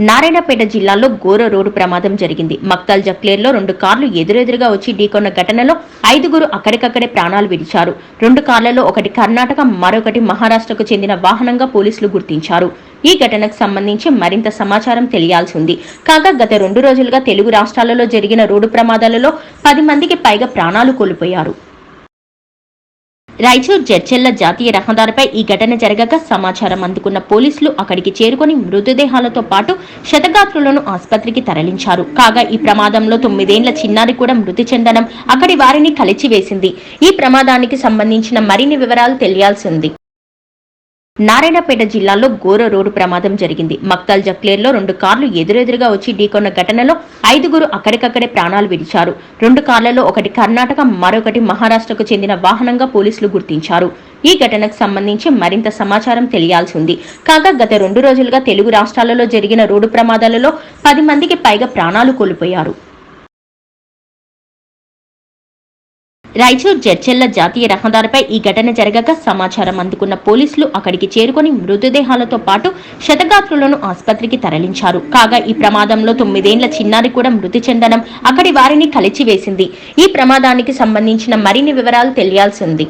నారాయణపేట జిల్లాలో ఘోర రోడ్డు ప్రమాదం జరిగింది. మక్తల్ జక్లేర్లో రెండు కార్లు ఎదురెదురుగా వచ్చి ఢీకొన్న ఘటనలో ఐదుగురు అక్కడికక్కడే ప్రాణాలు విడిచారు. రెండు కార్లలో ఒకటి కర్ణాటక మరొకటి మహారాష్ట్రకు చెందిన వాహనంగా పోలీసులు గుర్తించారు. ఈ ఘటనకు సంబంధించి మరింత సమాచారం తెలియాల్సి ఉంది. కాగా గత రెండు రోజులుగా తెలుగు రాష్ట్రాలలో జరిగిన రోడ్డు ప్రమాదాలలో పది మందికి పైగా ప్రాణాలు కోల్పోయారు. రాయచూర్ జడ్చెల్ల జాతీయ రహదారిపై ఈ ఘటన జరగక సమాచారం అందుకున్న పోలీసులు అక్కడికి చేరుకొని మృతదేహాలతో పాటు శతగాత్రులను ఆసుపత్రికి తరలించారు. కాగా ఈ ప్రమాదంలో తొమ్మిదేండ్ల చిన్నారి కూడా మృతి చెందడం అక్కడి వారిని కలిచివేసింది. ఈ ప్రమాదానికి సంబంధించిన మరిన్ని వివరాలు తెలియాల్సింది నారాయణపేట జిల్లాలో ఘోర రోడ్డు ప్రమాదం జరిగింది. మక్తల్ జక్లేర్లో రెండు కార్లు ఎదురెదురుగా వచ్చి ఢీకొన్న ఘటనలో ఐదుగురు అక్కడికక్కడే ప్రాణాలు విడిచారు. రెండు కార్లలో ఒకటి కర్ణాటక మరొకటి మహారాష్ట్రకు చెందిన వాహనంగా పోలీసులు గుర్తించారు. ఈ ఘటనకు సంబంధించి మరింత సమాచారం తెలియాల్సి ఉంది. కాగా గత రెండు రోజులుగా తెలుగు రాష్ట్రాలలో జరిగిన రోడ్డు ప్రమాదాలలో పది మందికి పైగా ప్రాణాలు కోల్పోయారు. రాయచూర్ జడ్చెల్ల జాతీయ రహదారిపై ఈ ఘటన జరగక సమాచారం అందుకున్న పోలీసులు అక్కడికి చేరుకొని మృతదేహాలతో పాటు శతగాత్రులను ఆసుపత్రికి తరలించారు. కాగా ఈ ప్రమాదంలో తొమ్మిదేండ్ల చిన్నారి కూడా మృతి చెందడం అక్కడి వారిని కలిచివేసింది. ఈ ప్రమాదానికి సంబంధించిన మరిన్ని వివరాలు తెలియాల్సింది